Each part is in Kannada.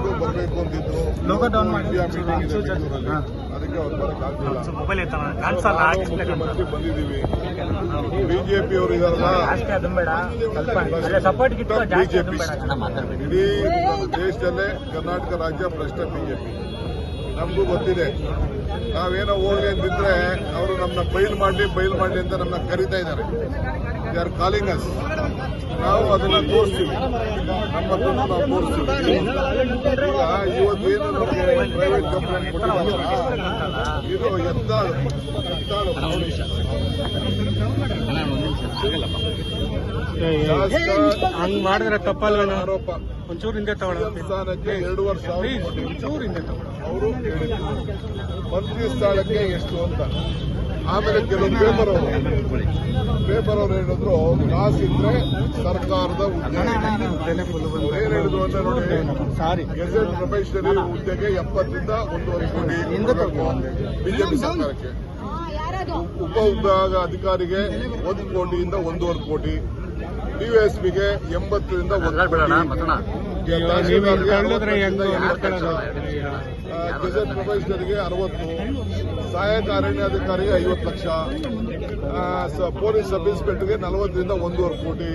ಎಲ್ಲರೂ ಬರಬೇಕು ಅಂತಿದ್ರು. ಇಂಡಿಯಾ ಮೀಟಿಂಗ್ ಇದೆ ಬೆಂಗಳೂರಲ್ಲಿ. ಅದಕ್ಕೆ ಅವ್ರು ಮುಖ್ಯಮಂತ್ರಿ ಬಂದಿದ್ದೀವಿ. ಬಿಜೆಪಿ ಅವರು ಇದಾರಲ್ಲ? ಬೇಡ. ಇಡೀ ದೇಶದಲ್ಲೇ ಕರ್ನಾಟಕ ರಾಜ್ಯ ಭ್ರಷ್ಟ ಬಿಜೆಪಿ ನಮಗೂ ಗೊತ್ತಿದೆ. ನಾವೇನೋ ಹೋಗಿ ಅಂತಿದ್ರೆ ಅವರು ನಮ್ಮನ್ನ ಬೈಲ್ ಮಾಡಿ ಬೈಲ್ ಮಾಡಿ ಅಂತ ನಮ್ಮನ್ನ ಕರಿತಾ ಇದ್ದಾರೆ. ದೇ ಆರ್ ಕಾಲಿಂಗ್ ಅಸ್ ನಾವು ಅದನ್ನ ತೋರಿಸ್ತೀವಿ. ನಮ್ಮ ನಾವು ತೋರಿಸ್ತೀವಿ. ಈಗ ಇವತ್ತೇನು ಪ್ರೈವೇಟ್ ಕಂಪ್ಲೇಂಟ್ ಕೊಟ್ಟಿದ್ದಾರಲ್ಲ ಇದು ಎತ್ತಾಳು ಎತ್ತಾಳು ಹಂಗ್ ಮಾಡಿದ್ರೆ ತಪ್ಪಲ್ವೇನೋ ಆರೋಪ ಒಂಚೂರು ಹಿಂದೆ ತಗೊಳ್ಳೋ. ಸ್ಥಾನಕ್ಕೆ ಎರಡೂವರೆ ಸಾವಿರ. ಒಂಚೂರು ಹಿಂದೆ ತಗೊಳ್ಳೋ. ಅವರು ಮಂತ್ರಿ ಸ್ಥಳಕ್ಕೆ ಎಷ್ಟು ಅಂತ. ಆಮೇಲೆ ಕೆಲವು ಪೇಪರ್ ಅವರು. ಪೇಪರ್ ಅವರು ಹೇಳಿದ್ರು ಇದ್ರೆ ಸರ್ಕಾರದ ಹುದ್ದೆ ಏನ್ ಹೇಳಿದ್ರು ಅಂತ ನೋಡಿ ಸಾರಿ ಗೆಜೆಟ್ ಪ್ರೊಫೆಷನರಿ ಹುದ್ದೆಗೆ ಎಪ್ಪತ್ತರಿಂದ ಒಂದೂವರೆ ಕೋಟಿ ಬಿಜೆಪಿ ಸರ್ಕಾರಕ್ಕೆ. ಉಪ ವಿಭಾಗ ಅಧಿಕಾರಿಗೆ ಒಂದು ಕೋಟಿಯಿಂದ ಒಂದೂವರೆ ಕೋಟಿ. ಡಿವೈಎಸ್ಪಿಗೆ ಎಂಬತ್ತರಿಂದ ಒಂದು ಗೆಜೆಟ್ ಪ್ರೊಫೆಷನರ್ಗೆ ಅರವತ್ತು ಸಹಾಯಕ ಅರಣ್ಯಾಧಿಕಾರಿಗೆ ಐವತ್ತು ಲಕ್ಷ ಪೊಲೀಸ್ ಸಬ್ ಇನ್ಸ್ಪೆಕ್ಟರ್ಗೆ ನಲವತ್ತರಿಂದ ಒಂದೂವರೆ ಕೋಟಿ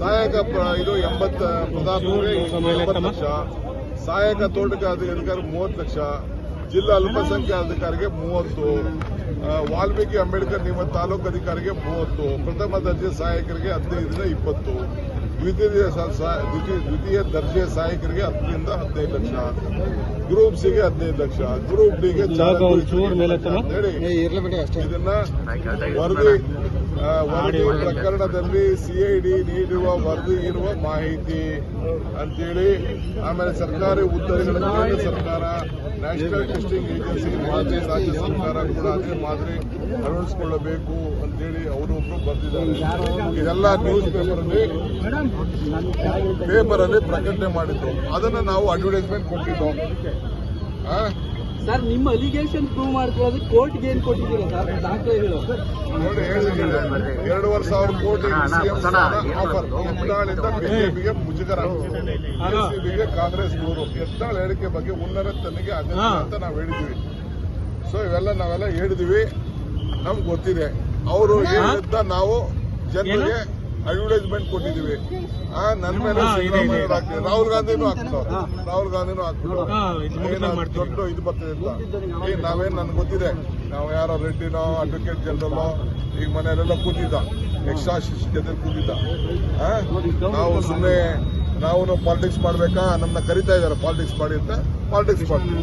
ಸಹಾಯಕ ಇದು ಎಂಬತ್ತ ಪ್ರಧಾನಿ ಎಂಬತ್ತು ಲಕ್ಷ ಸಹಾಯಕ ತೋಟಗಾರಿಕೆ ಅಧಿಕಾರಿ ಮೂವತ್ತು ಲಕ್ಷ ಜಿಲ್ಲಾ ಅಲ್ಪಸಂಖ್ಯಾತ ಅಧಿಕಾರಿಗೆ ಮೂವತ್ತು ವಾಲ್ಮೀಕಿ ಅಂಬೇಡ್ಕರ್ ನಿಮ್ಮ ತಾಲೂಕು ಅಧಿಕಾರಿಗೆ ಮೂವತ್ತು ಪ್ರಥಮ ದರ್ಜೆ ಸಹಾಯಕರಿಗೆ ಹದಿನೈದರಿಂದ ಇಪ್ಪತ್ತು. ದ್ವಿತೀಯ ದ್ವಿತೀಯ ದ್ವಿತೀಯ ದರ್ಜೆ ಸಹಾಯಕರಿಗೆ ಹತ್ತರಿಂದ ಹದಿನೈದು ಲಕ್ಷ. ಗ್ರೂಪ್ ಸಿಗೆ ಹದಿನೈದು ಲಕ್ಷ. ಗ್ರೂಪ್ ಡಿಗೆ. ಇದನ್ನ ವರದಿ ಆ, ವರದಿ ಪ್ರಕರಣದಲ್ಲಿ ಸಿಐಡಿ ನೀಡಿರುವ ವರದಿ ಇರುವ ಮಾಹಿತಿ ಅಂತೇಳಿ ಆಮೇಲೆ ಸರ್ಕಾರಿ ಉತ್ತರಗಳನ್ನು ಸರ್ಕಾರ ನ್ಯಾಷನಲ್ ಟೆಸ್ಟಿಂಗ್ ಏಜೆನ್ಸಿ ಮಾಜಿ ರಾಜ್ಯ ಸರ್ಕಾರ ಕೂಡ ಅದೇ ಮಾದರಿ ಅಳವಡಿಸಿಕೊಳ್ಳಬೇಕು ಅಂತೇಳಿ ಅವರೊಬ್ಬರು ಬರ್ತಿದ್ದಾರೆ ಇದೆಲ್ಲ ನ್ಯೂಸ್ ಪೇಪರ್ ಅಲ್ಲಿ ಪೇಪರ್ ಅಲ್ಲಿ ಪ್ರಕಟಣೆ ಮಾಡಿದ್ರು ಅದನ್ನು ನಾವು ಅಡ್ವರ್ಟೈಸ್ಮೆಂಟ್ ಕೊಟ್ಟಿದ್ದೋ? ಸರ್ ನಿಮ್ಮ ಅಲಿಗೇಷನ್ ಪ್ರೂವ್ ಮಾಡ್ಕೊಳ್ಳೋದು ಕೋರ್ಟ್ಗೆ ಏನು ಕೊಟ್ಟಿದ್ದೀರಾ? ಸರ್ ದಾಖಲೆಗಳು. ನೋಡಿ ಹೇಳಿದ್ದೀನಿ. ಎರಡೂವರೆ ಸಾವಿರ ಕೋಟಿ ಆಫರ್ ಎತ್ತಾಳಿಂದ ಬಿಜೆಪಿಗೆ ಮುಜುಗರ. ಬಿಜೆಪಿಗೆ ಕಾಂಗ್ರೆಸ್ ದೂರು ಎತ್ತಾಳ ಹೇಳಿಕೆ ಬಗ್ಗೆ ಉನ್ನತ ತನಿಖೆ ಅಗತ್ಯ ಅಂತ ನಾವು ಹೇಳಿದ್ವಿ ಸೊ ಇವೆಲ್ಲ ನಾವೆಲ್ಲ ಹೇಳಿದ್ವಿ ನಮ್ಗೆ ಗೊತ್ತಿದೆ. ಅವರು ಹೇಳಿದ್ದ ನಾವು ಜನರಿಗೆ ಅಡ್ವರ್ಟೈಸ್ಮೆಂಟ್ ಕೊಟ್ಟಿದ್ದೀವಿ. ಆ ನನ್ನ ಮೇಲೆ. ಹಾಕ್ತಾರೆ. ರಾಹುಲ್ ಗಾಂಧಿನೂ ಹಾಕ್ತಾರೆ ರಾಹುಲ್ ಗಾಂಧಿನೂ ಹಾಕ್ತಾರೆ. ದೊಡ್ಡ ಇದು ಬರ್ತದೆ ಅಂತ. ಈಗ ನಾವೇನ್ ನನ್ಗೆ ಗೊತ್ತಿದೆ. ನಾವು ಯಾರೋ ರೆಡ್ಡಿನೋ ಅಡ್ವೊಕೇಟ್ ಜನರಲ್ಲೋ ಈಗ ಮನೆಯಲ್ಲೆಲ್ಲ ಕೂತಿದ್ದ. ಎಕ್ಸ್ಟ್ರಾ ಜೊತೆ ಕೂತಿದ್ದ? ನಾವು ಸುಮ್ಮನೆ ನಾವು ಪಾಲಿಟಿಕ್ಸ್ ಮಾಡ್ಬೇಕಾ? ನಮ್ಮನ್ನ ಕರಿತಾ ಇದಾರೆ ಪಾಲಿಟಿಕ್ಸ್ ಮಾಡಿ ಅಂತ ಪಾಲಿಟಿಕ್ಸ್ ಮಾಡ್ತೀವಿ.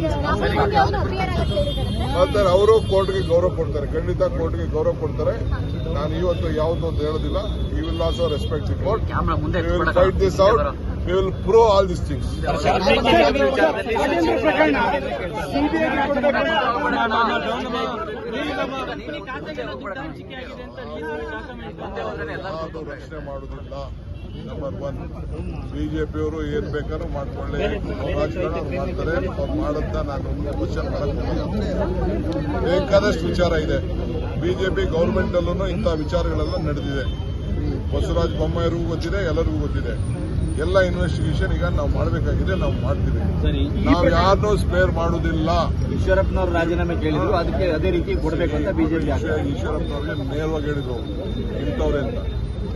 ಮಾಡ್ತಾರೆ ಅವರು ಕೋರ್ಟ್ಗೆ ಗೌರವ ಕೊಡ್ತಾರೆ. ಖಂಡಿತ ಕೋರ್ಟ್ಗೆ ಗೌರವ ಕೊಡ್ತಾರೆ. ನಾನು ಇವತ್ತು ಯಾವುದು ಅಂತ ಹೇಳೋದಿಲ್ಲ. You will also respect report fight this out you will pro all this things ಪ್ರಶ್ನೆ ರಕ್ಷಣೆ ಮಾಡುವುದಿಲ್ಲ. ನಂಬರ್ ಒನ್ ಬಿಜೆಪಿಯವರು ಏನ್ ಬೇಕಾದ್ರೂ ಮಾಡ್ಕೊಳ್ಳಿ. ಮಾಡ್ತಾರೆ. ಮಾಡುತ್ತಾ ಮಾಡಂತ ನಾನು. ಬೇಕಾದಷ್ಟು ವಿಚಾರ ಇದೆ. ಬಿಜೆಪಿ ಗೌರ್ಮೆಂಟ್ ಅಲ್ಲೂ ಇಂಥ ವಿಚಾರಗಳೆಲ್ಲ ನಡೆದಿದೆ. ಬಸವರಾಜ ಬೊಮ್ಮಾಯರಿಗೂ ಗೊತ್ತಿದೆ ಎಲ್ಲರಿಗೂ ಗೊತ್ತಿದೆ. ಎಲ್ಲ ಇನ್ವೆಸ್ಟಿಗೇಷನ್ ಈಗ ನಾವು ಮಾಡಬೇಕಾಗಿದೆ ನಾವು ಮಾಡ್ತೀವಿ. ನಾವು ಯಾರನ್ನೂ ಸ್ಪೇರ್ ಮಾಡುವುದಿಲ್ಲ ಈಶ್ವರಪ್ಪನವರು ರಾಜೀನಾಮೆ ಕೇಳಿದ್ರು ಅದಕ್ಕೆ ಅದೇ ರೀತಿ ಕೊಡಬೇಕು ಅಂತ ಬಿಜೆಪಿ ಈಶ್ವರಪ್ಪನವ್ರಿಗೆ ನೇರವಾಗಿ ಹೇಳಿದ್ರು. ಇಂಥವ್ರೆ ಅಂತ.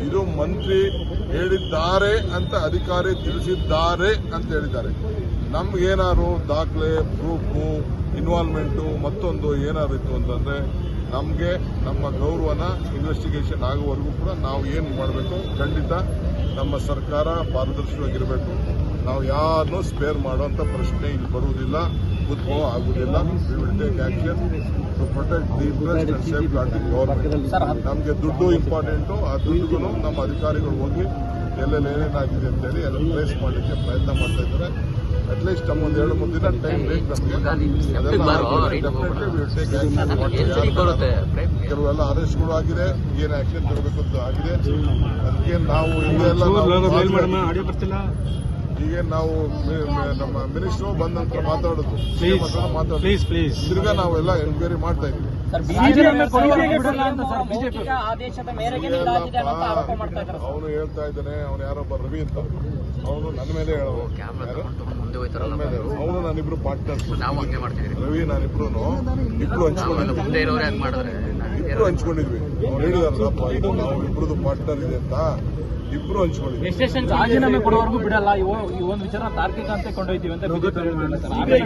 ಇದು ಮಂತ್ರಿ ಹೇಳಿದ್ದಾರೆ ಅಂತ ಅಧಿಕಾರಿ ತಿಳಿಸಿದ್ದಾರೆ ಅಂತ ಹೇಳಿದ್ದಾರೆ. ನಮ್ಗೇನಾದ್ರು ದಾಖಲೆ, ಪ್ರೂಫು ಇನ್ವಾಲ್ವ್ಮೆಂಟು ಮತ್ತೊಂದು ಏನಾದ್ರು ಇತ್ತು ಅಂತಂದ್ರೆ, ನಮಗೆ ನಮ್ಮ ಗೌರವನ ಇನ್ವೆಸ್ಟಿಗೇಷನ್ ಆಗುವವರೆಗೂ ಕೂಡ ನಾವು ಏನು ಮಾಡಬೇಕು, ಖಂಡಿತ ನಮ್ಮ ಸರ್ಕಾರ ಪಾರದರ್ಶಕವಾಗಿರಬೇಕು. ನಾವು ಯಾರನ್ನೂ ಸ್ಪೇರ್ ಮಾಡುವಂಥ ಪ್ರಶ್ನೆ ಇಲ್ಲಿ ಬರುವುದಿಲ್ಲ. ಉದ್ಭವ ಆಗುವುದಿಲ್ಲ we we will protect the interest and guard the government ನಮಗೆ ದುಡ್ಡು ಇಂಪಾರ್ಟೆಂಟು ಆ ದುಡ್ಡುಗೂ ನಮ್ಮ ಅಧಿಕಾರಿಗಳು ಹೋಗಿ ಎಲ್ಲೆಲ್ಲಿ ಏನೇನಾಗಿದೆ ಅಂತೇಳಿ ಎಲ್ಲ ಪ್ಲೇಸ್ ಮಾಡಲಿಕ್ಕೆ ಪ್ರಯತ್ನ ಮಾಡ್ತಾ ಇದ್ದಾರೆ ಅಟ್ಲೀಸ್ಟ್ ನಮ್ಮೊಂದು ಎರಡು ಮೂರು ದಿನ ಟೈಮ್ ಬೇಕು ನಮಗೆ take ಕೆಲವೆಲ್ಲ ಅರೆಸ್ಟ್ಗಳು ಆಗಿದೆ ಏನು ಆಕ್ಷನ್ ತರಬೇಕು ಅಂತ ಆಗಿದೆ ಅದಕ್ಕೆ ನಾವು ಆಡಿಯೋ ಬರ್ತಿಲ್ಲ ಈಗ ನಾವು ನಮ್ಮ ಮಿನಿಸ್ಟರ್ ಬಂದ ನಂತರ ಮಾತಾಡೋದು. ತಿರ್ಗಾ ನಾವೆಲ್ಲ ಎನ್ಕ್ವೈರಿ ಮಾಡ್ತಾ ಇದ್ದೀವಿ. ಆದೇಶದ ಮೇರೆಗೆ ನಿಲ್ಲಾಗಿದೆ ಅನ್ನೋ ಆರೋಪ ಮಾಡ್ತಾ ಇದ್ದಾರೆ. ಅವನು ಹೇಳ್ತಾ ಇದ್ದಾನೆ ಅವನು ಯಾರೊಬ್ಬ ರವಿ ಅಂತ. ಅವನು ನನ್ನ ಮೇಲೆ ಹೇಳೋದು. ಅವನು ನಾನಿಬ್ರು ಪಾರ್ಟ್ನರ್ಸ್ ನಾವು ಹಂಗೆ ಮಾಡ್ತಿದ್ವಿ ರವಿ ನಾನಿಬ್ರು ಇಬ್ರು ಹಂಚ್ಕೊಂಡಿದ್ವಿ. ಇಬ್ರು ಹಂಚ್ಕೊಂಡಿದ್ವಿ. ಅವ್ರು ಹೇಳಿದಾರಲ್ಲಪ್ಪ ಇದು ನಾವು ಇಬ್ರದ್ದು ಪಾರ್ಟ್ನರ್ ಇದೆ ಅಂತ. ಇಬ್ರು ರಾಜೀನಾಮೆ ಕೊಡುವವರೆಗೂ ಬಿಡಲ್ಲ. ಈ ಒ- ಈ ಒಂದು ವಿಚಾರ ತಾರ್ಕಿಕ ಅಂತ ಕೊಂಡೊಯ್ತೀವಿ ಅಂತ ಬಿಜೆಪಿ ಹೇಳ್ತಿದ್ದಾರೆ ಸರ್. ಆಮೇಲೆ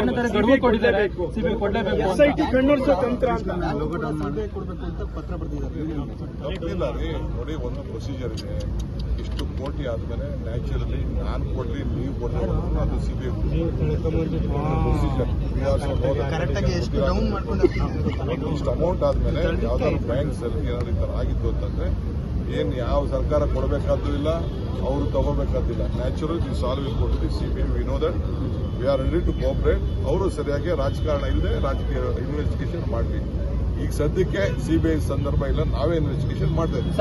ಆನಂತರ ಗಡುವು ಕೊಟ್ಟಿದ್ದಾರೆ. ಸಿಬಿಐ ಕೊಡಲೇಬೇಕು ಅಂತ. ಕೊಡಬೇಕು ಅಂತ ಪತ್ರ ಬರ್ತಿದ್ದಾರೆ ತಪ್ಪಿಲ್ಲ ರೀ ನೋಡಿ ಒಂದು ಪ್ರೊಸೀಜರ್ ಇದೆ. ಇಷ್ಟು ಕೋಟಿ ಆದ್ಮೇಲೆ ನ್ಯಾಚುರಲಿ ನಾನು ಕೊಡ್ಲಿ ನೀವು ಕೊಡ್ಲಿ ಅದು ಸಿಗಬೇಕು ಇಷ್ಟು ಅಮೌಂಟ್ ಆದ್ಮೇಲೆ ಯಾವ್ದಾದ್ರು ಬ್ಯಾಂಕ್ಸ್ ಅಲ್ಲಿ ಏನಾದ್ರು ಈ ತರ ಆಗಿತ್ತು ಅಂತಂದ್ರೆ ಏನ್ ಯಾವ ಸರ್ಕಾರ ಕೊಡಬೇಕಾದ್ದು ಇಲ್ಲ ಅವರು ತಗೋಬೇಕಾದಿಲ್ಲ ನ್ಯಾಚುರಲ್ ಇದು ಸಾಲ್ವ್ ಇನ್ ಕೊಡ್ತೀವಿ C B I we know that we are ready to cooperate ಅವರು ಸರಿಯಾಗಿ ರಾಜಕಾರಣ ಇಲ್ಲದೆ ರಾಜಕೀಯ ಇನ್ವೆಸ್ಟಿಗೇಷನ್ ಮಾಡಲಿ. ಈಗ ಸದ್ಯಕ್ಕೆ ಸಿಬಿಐ ಸಂದರ್ಭ ಇಲ್ಲ. ನಾವೇ ಇನ್ವೆಸ್ಟಿಗೇಷನ್ ಮಾಡ್ತಾ ಇದ್ದೀವಿ.